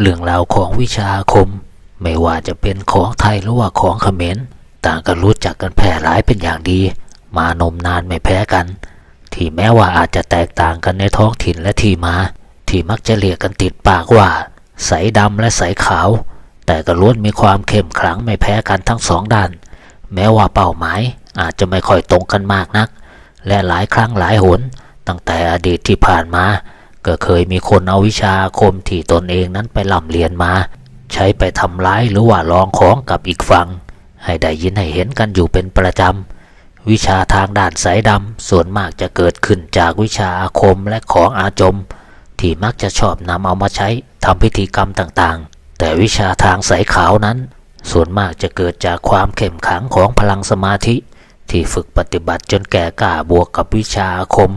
เรื่องราวของวิชาอาคม ไม่ว่าจะเป็นของไทยหรือว่าของเขมรต่างก็รู้จักกันแพร่หลายเป็นอย่างดี มานมนานไม่แพ้กัน ที่แม้ว่าอาจจะแตกต่างกันในท้องถิ่นและที่มา ที่มักจะเรียกกันติดปากว่า ใสดำและใสขาว แต่ก็ล้วนมีความเข้มขลังไม่แพ้กันทั้งสองด้าน แม้ว่าเป้าหมายอาจจะไม่ค่อยตรงกันมากนัก และหลายครั้งหลายหนตั้งแต่อดีตที่ผ่านมา ก็เคยมีคนเอาวิชาคมที่ตนเองนั้นไปล่ำเรียนมา ใช้ไปทำร้ายหรือว่าลองของกับอีกฝั่งให้ได้ยินให้เห็นกันอยู่เป็นประจำ วิชาทางด้านสายดำส่วนมากจะเกิดขึ้นจากวิชาอาคมและของอาจม ที่มักจะชอบนำเอามาใช้ทำพิธีกรรมต่างๆ แต่วิชาทางสายขาวนั้น ส่วนมากจะเกิดจากความเข้มขังของพลังสมาธิ ที่ฝึกปฏิบัติจนแก่กล้าบวกกับวิชาอาคม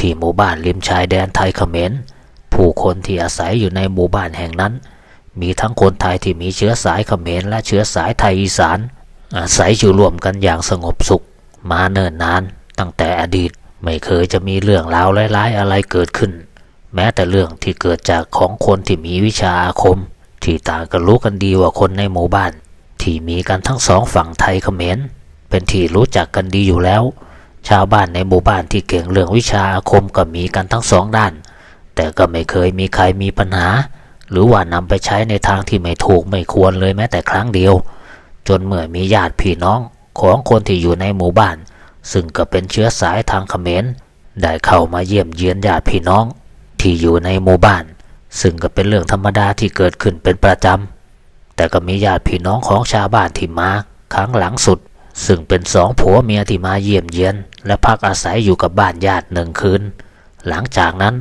ที่หมู่บ้านริมชายแดนไทยเขมร ผู้คนที่อาศัยอยู่ในหมู่บ้านแห่งนั้น มีทั้งคนไทยที่มีเชื้อสายเขมรและเชื้อสายไทยอีสาน อาศัยอยู่รวมกันอย่างสงบสุข มาเนิ่นนาน ตั้งแต่อดีตไม่เคยจะมีเรื่องราวร้ายๆอะไรเกิดขึ้น แม้แต่เรื่องที่เกิดจากของคนที่มีวิชาอาคม ที่ต่างก็รู้กันดีว่าคนในหมู่บ้าน ที่มีกันทั้งสองฝั่งไทยเขมรเป็นที่รู้จักกันดีอยู่แล้ว ชาวบ้านในหมู่บ้านที่เก่งเรื่องวิชาอาคมก็มีกันทั้งสองด้าน แต่ก็ไม่เคยมีใครมีปัญหา หรือว่านำไปใช้ในทางที่ไม่ถูกไม่ควรเลยแม้แต่ครั้งเดียว จนเมื่อมีญาติพี่น้องของคนที่อยู่ในหมู่บ้าน ซึ่งก็เป็นเชื้อสายทางเขมรได้เข้ามาเยี่ยมเยียนญาติพี่น้อง ที่อยู่ในหมู่บ้าน ซึ่งก็เป็นเรื่องธรรมดาที่เกิดขึ้นเป็นประจำแต่ก็มีญาติพี่น้องของชาวบ้านที่มาครั้งหลังสุด ซึ่งเป็นสองผัวเมียที่มาเยี่ยมเยียน และพักอาศัยอยู่กับบ้านญาติหนึ่งคืน หลังจากนั้น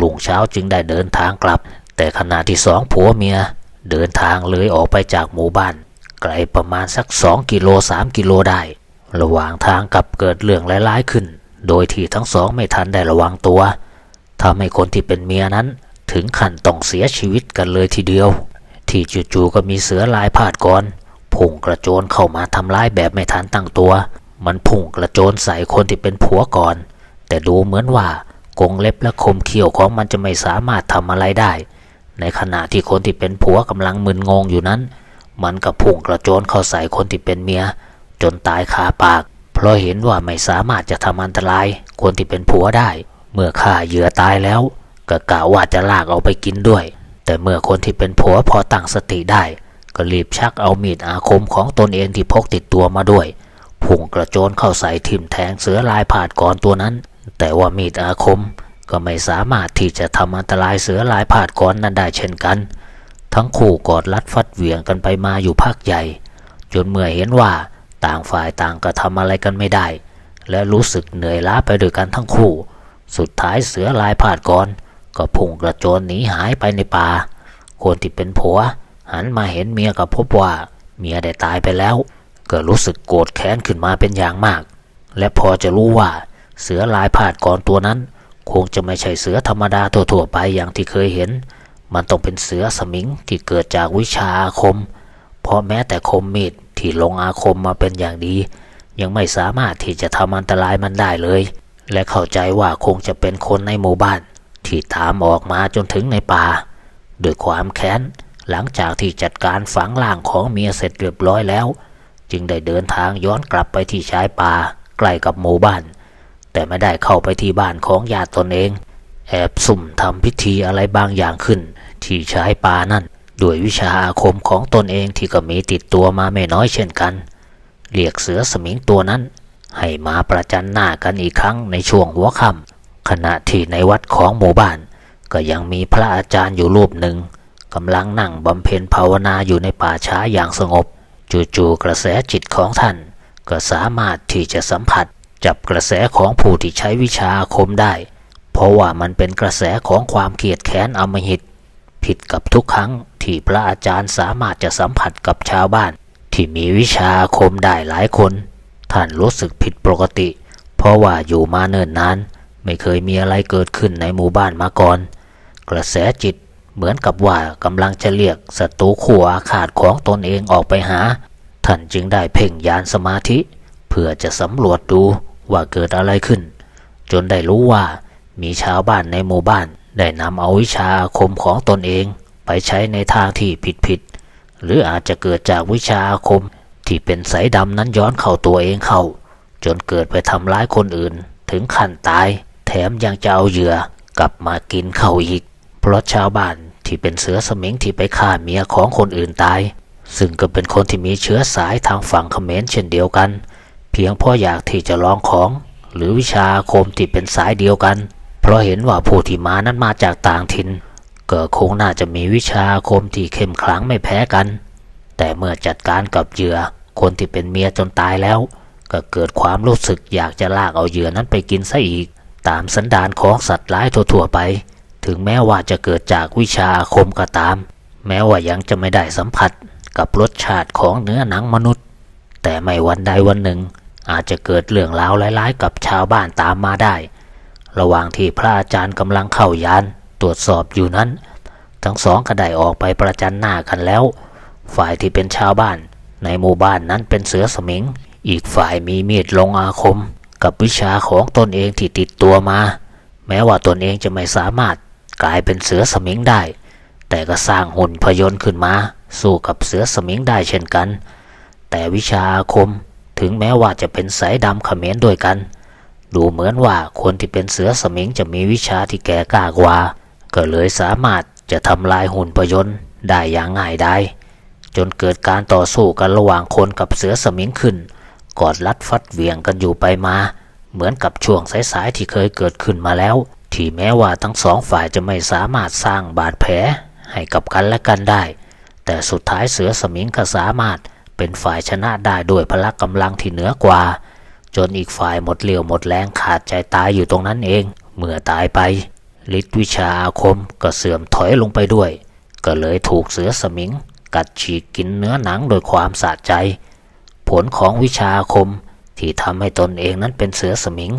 ลุงเช้าจึงได้เดินทางกลับ แต่ขณะที่สองผัวเมีย เดินทางเลยออกไปจากหมู่บ้าน ไกลประมาณสักสองกิโลสามกิโลได้ ระหว่างทางกลับเกิดเรื่องร้ายๆขึ้น โดยที่ทั้งสองไม่ทันได้ระวังตัวทำให้คนที่เป็นเมียนั้น ถึงขั้นต้องเสียชีวิตกันเลยทีเดียว ที่จู่ๆก็มีเสือลายพาดก่อน พุ่งกระโจนเข้ามาทำร้ายแบบไม่ทันตั้งตัว มันพุ่งกระโจนใส่คนที่เป็นผัวก่อน แต่ดูเหมือนว่ากงเล็บและคมเขี้ยวของมันจะไม่สามารถทำอะไรได้ ในขณะที่คนที่เป็นผัวกำลังมึนงงอยู่นั้น มันก็พุ่งกระโจนเข้าใส่คนที่เป็นเมีย จนตายคาปาก เพราะเห็นว่าไม่สามารถจะทำอันตรายคนที่เป็นผัวได้ เมื่อฆ่าเหยื่อตายแล้วก็กล่าวว่าจะลากเอาไปกินด้วย แต่เมื่อคนที่เป็นผัวพอตั้งสติได้ ก็รีบชักเอามีดอาคมของตนเองที่พกติดตัวมาด้วย พุ่งกระโจนเข้าใส่ทิ่มแทงเสือลายผาดก่อนตัวนั้น แต่ว่ามีดอาคมก็ไม่สามารถที่จะทำอันตรายเสือลายผาดก่อนนั้นได้เช่นกัน ทั้งคู่กอดรัดฟัดเหวี่ยงกันไปมาอยู่พักใหญ่ จนเมื่อเห็นว่าต่างฝ่ายต่างก็ทำอะไรกันไม่ได้ และรู้สึกเหนื่อยล้าไปด้วยกันทั้งคู่ สุดท้ายเสือลายผาดก่อน ก็พุ่งกระโจนหนีหายไปในป่าคนที่เป็นผัว หันมาเห็นเมียก็พบว่า เมียได้ตายไปแล้ว ก็รู้สึกโกรธแค้นขึ้นมาเป็นอย่างมาก และพอจะรู้ว่า เสือลายผาดก่อนตัวนั้น คงจะไม่ใช่เสือธรรมดาทั่วๆไปอย่างที่เคยเห็น มันต้องเป็นเสือสมิงที่เกิดจากวิชาอาคม เพราะแม้แต่คมมีดที่ลงอาคมมาเป็นอย่างดี ยังไม่สามารถที่จะทำอันตรายมันได้เลย และเข้าใจว่าคงจะเป็นคนในหมู่บ้าน ที่ตามออกมาจนถึงในป่าด้วยความแค้น หลังจากที่จัดการฝังร่างของเมียเสร็จเรียบร้อยแล้ว จึงได้เดินทางย้อนกลับไปที่ชายป่าใกล้กับหมู่บ้าน แต่ไม่ได้เข้าไปที่บ้านของญาติตนเอง แอบสุ่มทำพิธีอะไรบางอย่างขึ้น ที่ชายป่านั่นด้วยวิชาอาคมของตนเองที่ก็มีติดตัวมาไม่น้อยเช่นกัน เรียกเสือสมิงตัวนั้น ให้มาประจันหน้ากันอีกครั้งในช่วงหัวค่ำขณะที่ในวัดของหมู่บ้าน ก็ยังมีพระอาจารย์อยู่รูปหนึ่ง กำลังนั่งบำเพ็ญภาวนาอยู่ในป่าช้าอย่างสงบ จู่ๆกระแสจิตของท่าน ก็สามารถที่จะสัมผัส จับกระแสของผู้ที่ใช้วิชาคมได้ เพราะว่ามันเป็นกระแสของความเกลียดแค้นอมหิต ผิดกับทุกครั้งที่พระอาจารย์สามารถจะสัมผัสกับชาวบ้าน ที่มีวิชาคมได้หลายคน ท่านรู้สึกผิดปกติ เพราะว่าอยู่มาเนิ่นนาน ไม่เคยมีอะไรเกิดขึ้นในหมู่บ้านมาก่อน กระแสจิต เหมือนกับว่ากำลังจะเรียกศัตรูขู่อาฆาตของตนเองออกไปหา ท่านจึงได้เพ่งยานสมาธิ เพื่อจะสำรวจดูว่าเกิดอะไรขึ้น จนได้รู้ว่ามีชาวบ้านในหมู่บ้าน ได้นำเอาวิชาคมของตนเองไปใช้ในทางที่ผิดๆหรืออาจจะเกิดจากวิชาอาคมที่เป็นสายดำนั้นย้อนเข้าตัวเองเข้า จนเกิดไปทำร้ายคนอื่น ถึงขั้นตาย แถมยังจะเอาเหยื่อกลับมากินเข้าอีก เพราะชาวบ้าน ที่เป็นเสือสมิงที่ไปฆ่าเมียของคนอื่นตาย ซึ่งก็เป็นคนที่มีเชื้อสายทางฝั่งเขมรเช่นเดียวกัน เพียงเพราะอยากที่จะลองของ หรือวิชาคมที่เป็นสายเดียวกัน เพราะเห็นว่าผู้ที่มานั้นมาจากต่างถิ่นก็คงน่าจะมีวิชาอาคมที่เข้มขลังไม่แพ้กัน แต่เมื่อจัดการกับเหยื่อคนที่เป็นเมียจนตายแล้ว ก็เกิดความรู้สึกอยากจะลากเอาเหยื่อนั้นไปกินซะอีก ตามสันดานของสัตว์ร้ายทั่วๆไป ถึงแม้ว่าจะเกิดจากวิชาอาคมก็ตาม แม้ว่ายังจะไม่ได้สัมผัสกับรสชาติของเนื้อหนังมนุษย์ แต่ไม่วันใดวันหนึ่ง อาจจะเกิดเรื่องราวร้ายๆ กับชาวบ้านตามมาได้ ระหว่างที่พระอาจารย์กำลังเข้ายานตรวจสอบอยู่นั้น ทั้งสองก็ได้ออกไปประจันหน้ากันแล้ว ฝ่ายที่เป็นชาวบ้าน ในหมู่บ้านนั้นเป็นเสือสมิง อีกฝ่ายมีมีดลงอาคม กับวิชาของตนเองที่ติดตัวมา แม้ว่าตนเองจะไม่สามารถ กลายเป็นเสือสมิงได้ แต่ก็สร้างหุ่นพยนต์ขึ้นมา สู้กับเสือสมิงได้เช่นกัน แต่วิชาอาคมถึงแม้ว่าจะเป็นสายดำเขมรด้วยกัน ดูเหมือนว่าคนที่เป็นเสือสมิงจะมีวิชาที่แก่กล้ากว่า ก็เลยสามารถจะทำลายหุ่นพยนต์ได้อย่างง่ายได้จนเกิดการต่อสู้กันระหว่างคนกับเสือสมิงขึ้น กอดรัดฟัดเวียงกันอยู่ไปมา เหมือนกับช่วงสายๆที่เคยเกิดขึ้นมาแล้ว ที่แม้ว่าทั้งสองฝ่ายจะไม่สามารถสร้างบาดแผลให้กับกันและกันได้ แต่สุดท้ายเสือสมิงก็สามารถเป็นฝ่ายชนะได้ด้วยพละกำลังที่เหนือกว่า จนอีกฝ่ายหมดเรี่ยวหมดแรงขาดใจตายอยู่ตรงนั้นเอง เมื่อตายไปฤทธิวิชาอาคมก็เสื่อมถอยลงไปด้วย ก็เลยถูกเสือสมิง กัดฉีกกินเนื้อหนังโดยความสะใจ ผลของวิชาอาคมที่ทำให้ตนเองนั้นเป็นเสือสมิง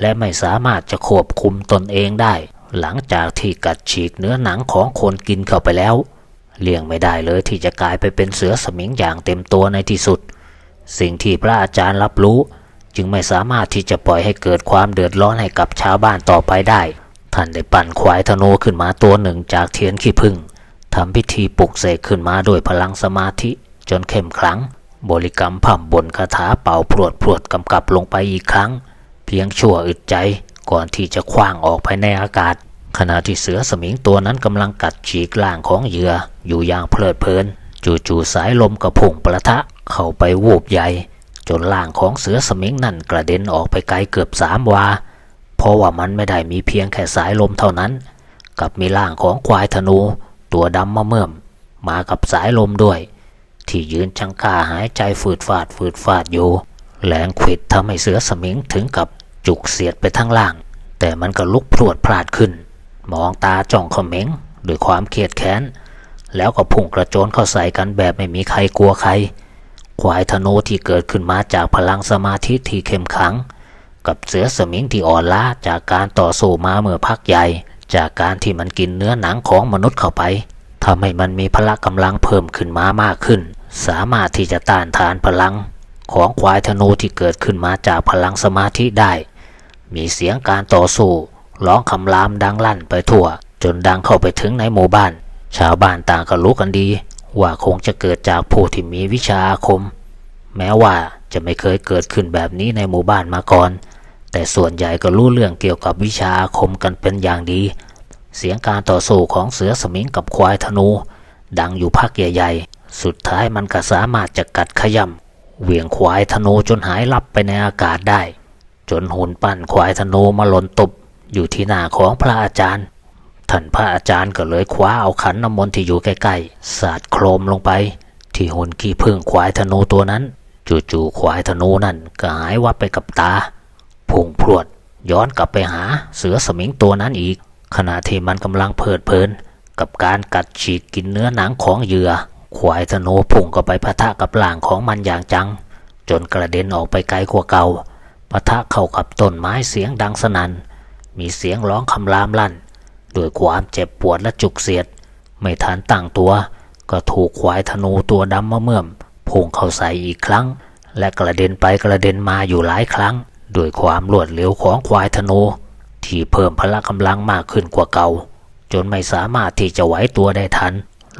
และไม่สามารถจะควบคุมตนเองได้ หลังจากที่กัดฉีกเนื้อหนังของคนกินเข้าไปแล้วเลี่ยงไม่ได้เลยที่จะกลายไปเป็นเสือสมิงอย่างเต็มตัวในที่สุด สิ่งที่พระอาจารย์รับรู้ จึงไม่สามารถที่จะปล่อยให้เกิดความเดือดร้อนให้กับชาวบ้านต่อไปได้ ท่านได้ปั่นควายธนูขึ้นมาตัวหนึ่งจากเทียนขี้ผึ้งทำพิธีปลุกเสกขึ้นมาด้วยพลังสมาธิ จนเข้มขลัง บริกรรมพ่ำบนคาถาเป่าพรวดพรวดกำกับลงไปอีกครั้ง เพียงชั่วอึดใจก่อนที่จะคว้างออกไปในอากาศ ขณะที่เสือสมิงตัวนั้นกำลังกัดฉีกล่างของเหยื่ออยู่อย่างเพลิดเพลิน จู่ๆสายลมกระพุ่งประทะเข้าไปวูบใหญ่ จนล่างของเสือสมิงนั่นกระเด็นออกไปไกลเกือบสามวา เพราะว่ามันไม่ได้มีเพียงแค่สายลมเท่านั้น กับมีล่างของควายธนู ตัวดำมะเมื่อม มากับสายลมด้วย ที่ยืนชังกาหายใจฝืดฟาดฝืดฟาดอยู่แรงขวิดทำให้เสือสมิงถึงกับ จุกเสียดไปทั้งล่าง แต่มันก็ลุกพรวดพลาดขึ้น มองตาจ้องเขม็งด้วยความเครียดแค้น แล้วก็พุ่งกระโจนเข้าใส่กันแบบไม่มีใครกลัวใคร ควายธนูที่เกิดขึ้นมาจากพลังสมาธิที่เข้มขัง กับเสือสมิงที่อ่อนล้าจากการต่อสู้มาเมื่อพักใหญ่ จากการที่มันกินเนื้อหนังของมนุษย์เข้าไปทำให้มันมีพละกำลังเพิ่มขึ้นมามากขึ้น สามารถที่จะต้านทานพลังของควายธนูที่เกิดขึ้นมาจากพลังสมาธิได้ มีเสียงการต่อสู้ร้องคำรามดังลั่นไปทั่ว จนดังเข้าไปถึงในหมู่บ้าน ชาวบ้านต่างก็รู้กันดี ว่าคงจะเกิดจากผู้ที่มีวิชาอาคม แม้ว่าจะไม่เคยเกิดขึ้นแบบนี้ในหมู่บ้านมาก่อน แต่ส่วนใหญ่ก็รู้เรื่องเกี่ยวกับวิชาอาคมกันเป็นอย่างดี เสียงการต่อสู้ของเสือสมิงกับควายธนู ดังอยู่พักใหญ่ๆ สุดท้ายมันก็สามารถจะกัดขย่ำเหวี่ยงควายธนูจนหายลับไปในอากาศได้ จนหุ่นปั้นควายธนูมาหล่นตบอยู่ที่หน้าของพระอาจารย์ ท่านพระอาจารย์ก็เลยคว้าเอาขันน้ำมนต์ที่อยู่ใกล้ๆ สาดโครมลงไป ที่หุ่นขี้ผึ้งควายธนูตัวนั้น จู่ๆควายธนูนั่นก็หายวับไปกับตาพุ่งพรวดย้อนกลับไปหาเสือสมิงตัวนั้นอีก ขณะที่มันกำลังเพลิดเพลิน กับการกัดฉีกกินเนื้อหนังของเหยื่อ ควายธนูพุ่งก็ไปปะทะกับหล่างของมันอย่างจัง จนกระเด็นออกไปไกลกว่าเก่า ปะทะเข้ากับต้นไม้เสียงดังสนัน่น มีเสียงร้องคำรามลั่น ด้วยความเจ็บปวดและจุกเสียด ไม่ทันตั้งตัว ก็ถูกควายธนูตัวดำมะเมื่อมพุ่งเข้าใส่อีกครั้ง และกระเด็นไปกระเด็นมาอยู่หลายครั้ง ด้วยความรวดเร็วของควายธนู ที่เพิ่มพละกำลังมากขึ้นกว่าเก่า จนไม่สามารถที่จะไหวตัวได้ทัน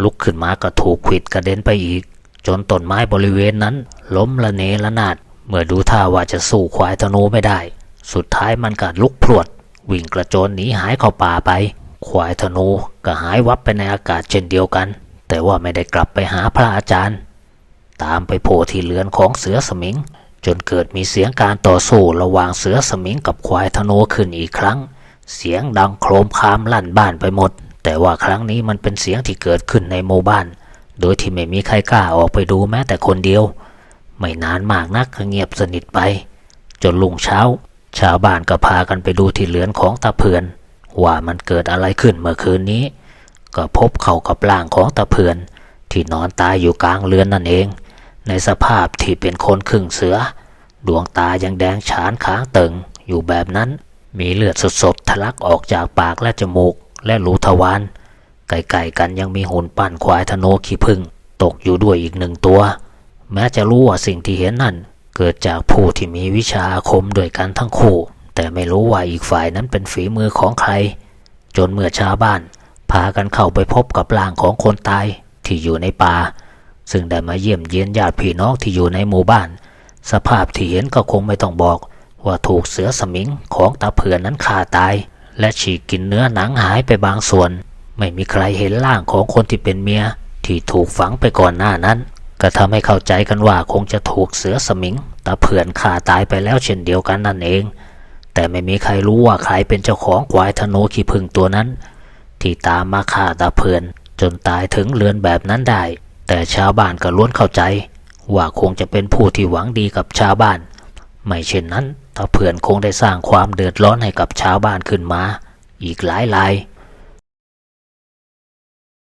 ลุกขึ้นมาก็ถูกขิดกระเด็นไปอีก จนต้นไม้บริเวณนั้น ล้มละเนระนาด เมื่อดูท่าว่าจะสู้ควายธนูไม่ได้ สุดท้ายมันก็ลุกพรวด วิ่งกระโจนหนีหายเข้าป่าไป ควายธนูก็หายวับไปในอากาศเช่นเดียวกัน แต่ว่าไม่ได้กลับไปหาพระอาจารย์ ตามไปโผล่ที่เรือนของเสือสมิง จนเกิดมีเสียงการต่อสู้ระหว่างเสือสมิงกับควายธนูขึ้นอีกครั้ง เสียงดังโครมครามลั่นบ้านไปหมด แต่ว่าครั้งนี้มันเป็นเสียงที่เกิดขึ้นในหมู่บ้าน โดยที่ไม่มีใครกล้าออกไปดูแม้แต่คนเดียว ไม่นานมากนักก็เงียบสนิทไป จนลุงเช้า ชาวบ้านก็พากันไปดูที่เรือนของตาเพื่อน ว่ามันเกิดอะไรขึ้นเมื่อคืนนี้ ก็พบเข้ากับร่างของตาเพื่อน ที่นอนตายอยู่กลางเรือนนั่นเอง ในสภาพที่เป็นคนครึ่งเสือ ดวงตายังแดงฉานค้างติงอยู่แบบนั้น มีเลือดสดๆทะลักออกจากปากและจมูกและรูทวารไกลๆกันยังมีหุ่นปั้นควายธโนขี้ผึ้งตกอยู่ด้วยอีกหนึ่งตัว แม้จะรู้ว่าสิ่งที่เห็นนั่น เกิดจากผู้ที่มีวิชาอาคมด้วยกันทั้งคู่ แต่ไม่รู้ว่าอีกฝ่ายนั้นเป็นฝีมือของใคร จนเมื่อชาวบ้าน พากันเข้าไปพบกับร่างของคนตายที่อยู่ในป่า ซึ่งได้มาเยี่ยมเยียนญาติพี่น้องที่อยู่ในหมู่บ้าน สภาพที่เห็นก็คงไม่ต้องบอกว่าถูกเสือสมิงของตาเผื่อนนั้นฆ่าตาย และฉีกกินเนื้อหนังหายไปบางส่วน ไม่มีใครเห็นร่างของคนที่เป็นเมียที่ถูกฝังไปก่อนหน้านั้น ก็ทำให้เข้าใจกันว่าคงจะถูกเสือสมิงตาเผื่อนฆ่าตายไปแล้วเช่นเดียวกันนั่นเอง แต่ไม่มีใครรู้ว่าใครเป็นเจ้าของควายธนูขี้ผึ้งตัวนั้น ที่ตามมาฆ่าตาเผื่อนจนตายถึงเรือนแบบนั้นได้ แต่ชาวบ้านก็ล้วนเข้าใจ ว่าคงจะเป็นผู้ที่หวังดีกับชาวบ้าน ไม่เช่นนั้นตาเผื่อนคงได้สร้างความเดือดร้อนให้กับชาวบ้านขึ้นมา อีกหลายราย